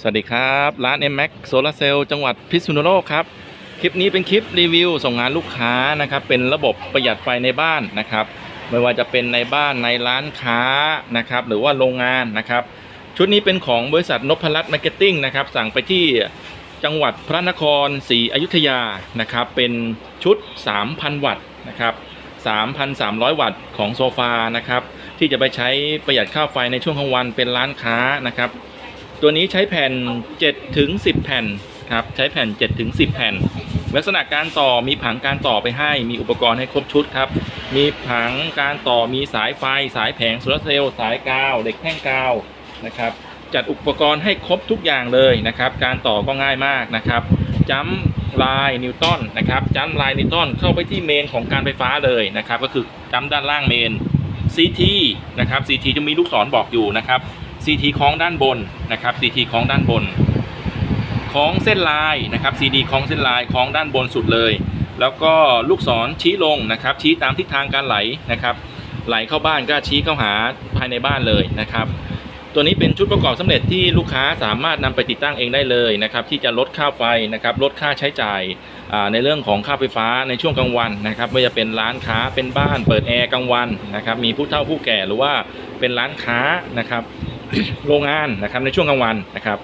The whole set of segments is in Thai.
สวัสดีครับ ร้าน m m a x Solar Cell จังหวัดพิษณุโลกครับ คลิปนี้เป็นคลิปรีวิวส่งงานลูกค้านะครับ เป็นระบบประหยัดไฟในบ้านนะครับ ไม่ว่าจะเป็นในบ้านในร้านค้านะครับ หรือว่าโรงงานนะครับ ชุดนี้เป็นของบริษัทนพรัตน์มาร์เก็ตติ้งนะครับ สั่งไปที่จังหวัดพระนครศรีอยุธยานะครับ เป็นชุด 3,000 วัตต์นะครับ 3,300 วัตต์ของโซฟานะครับ ที่จะไปใช้ประหยัดค่าไฟในช่วงกลางวันเป็นร้านค้านะครับ ตัวนี้ใช้แผ่น7ถึง10 แผ่นครับใช้แผ่น7ถึง10 แผ่น ลักษณะการต่อมีผังการต่อไปให้ มีอุปกรณ์ให้ครบชุดครับ มีผังการต่อมีสายไฟ สายแผงโซลาเซลล์สายกาวเหล็กแท่งกาวนะครับจัดอุปกรณ์ให้ครบทุกอย่างเลยนะครับ การต่อก็ง่ายมากนะครับจัมลายนิวตันนะครับจัมลายนิวตันเข้าไปที่เมนของการไฟฟ้าเลยนะครับ ก็คือจัมด้านล่างเมน CT นะครับ CT จะมีลูกศรบอกอยู่นะครับ CT คล้องด้านบนนะครับ CT คล้องด้านบนคล้องเส้นลายนะครับ CD คล้องเส้นลายคล้องด้านบนสุดเลย แล้วก็ลูกศรชี้ลงนะครับ ชี้ตามทิศทางการไหลนะครับ ไหลเข้าบ้านก็ชี้เข้าหาภายในบ้านเลยนะครับตัวนี้เป็นชุดประกอบสำเร็จที่ลูกค้าสามารถนำไปติดตั้งเองได้เลยนะครับที่จะลดค่าไฟนะครับลดค่าใช้จ่ายในเรื่องของค่าไฟฟ้าในช่วงกลางวันนะครับไม่ว่าจะเป็นร้านค้าเป็นบ้านเปิดแอร์กลางวันนะครับมีผู้เฒ่าผู้แก่หรือว่าเป็นร้านค้านะครับ โรงงานนะครับในช่วงกลางวันนะครับ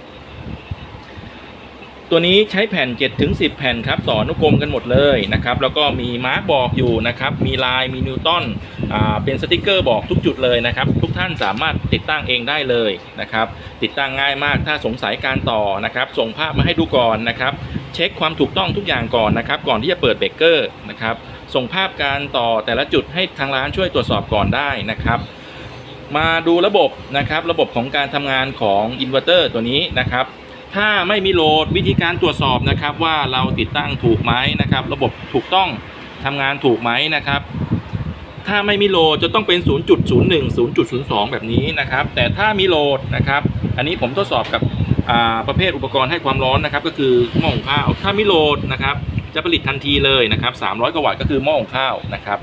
ตัวนี้ใช้แผ่น7ถึง10 แผ่นครับต่ออนุกรมกันหมดเลยนะครับ แล้วก็มีมาร์กบอกอยู่นะครับ มีลายมีนิวตันอ่าเป็นสติกเกอร์บอกทุกจุดเลยนะครับ ทุกท่านสามารถติดตั้งเองได้เลยนะครับ ติดตั้งง่ายมากถ้าสงสัยการต่อนะครับ ส่งภาพมาให้ดูก่อนนะครับเช็คความถูกต้องทุกอย่างก่อนนะครับ ก่อนที่จะเปิดเบรกเกอร์นะครับ ส่งภาพการต่อแต่ละจุดให้ทางร้านช่วยตรวจสอบก่อนได้นะครับ มาดูระบบนะครับ ระบบของการทำงานของอินเวอร์เตอร์ตัวนี้นะครับ ถ้าไม่มีโหลดวิธีการตรวจสอบนะครับ ว่าเราติดตั้งถูกไหมนะครับ ระบบถูกต้องทำงานถูกไหมนะครับ ถ้าไม่มีโหลดจะต้องเป็น 0.01 0.02 แบบนี้นะครับ แต่ถ้ามีโหลดนะครับ อันนี้ผมทดสอบกับประเภทอุปกรณ์ให้ความร้อนนะครับ ก็คือหม้อหุงข้าวถ้ามีโหลดนะครับ จะผลิตทันทีเลยนะครับ 300 กว่าวัตต์ก็คือหม้อหุงข้าวนะครับ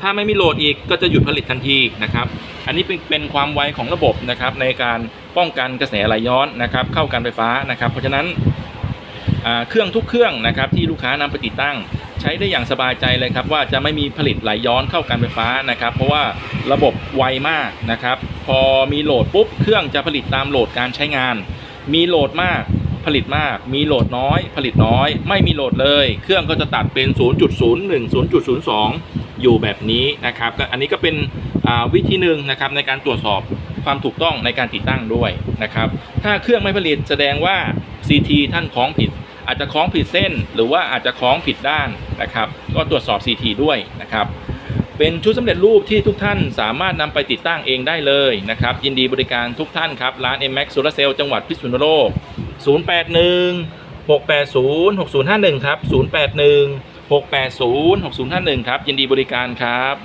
ถ้าไม่มีโหลดอีกก็จะหยุดผลิตทันทีนะครับอันนี้เป็นเป็นความไวของระบบนะครับในการป้องกันกระแสไหลย้อนนะครับเข้าการไฟฟ้านะครับ เพราะฉะนั้นเครื่องทุกเครื่องนะครับที่ลูกค้านำไปติดตั้ง ใช้ได้อย่างสบายใจเลยครับว่าจะไม่มีผลิตไหลย้อนเข้าการไฟฟ้านะครับ เพราะว่าระบบไวมากนะครับ พอมีโหลดปุ๊บเครื่องจะผลิตตามโหลดการใช้งาน มีโหลดมาก ผลิตมาก มีโหลดน้อย ผลิตน้อย ไม่มีโหลดเลย เครื่องก็จะตัดเป็น 0.01 0.02 อยู่แบบนี้นะครับก็อันนี้ก็เป็นวิธีหนึ่งนะครับในการตรวจสอบความถูกต้องในการติดตั้งด้วยนะครับ ถ้าเครื่องไม่ผลิตแสดงว่า CT ท่านคล้องผิด อาจจะคล้องผิดเส้น หรือว่าอาจจะคล้องผิดด้านนะครับ ก็ตรวจสอบ CT ด้วยนะครับเป็นชุดสำเร็จรูปที่ทุกท่านสามารถนำไปติดตั้งเองได้เลยนะครับ ยินดีบริการทุกท่านครับ ร้าน MX Solar Cell จังหวัดพิษณุโลก 081 680 6051 ครับ 081 680 6051 ครับ ยินดีบริการครับ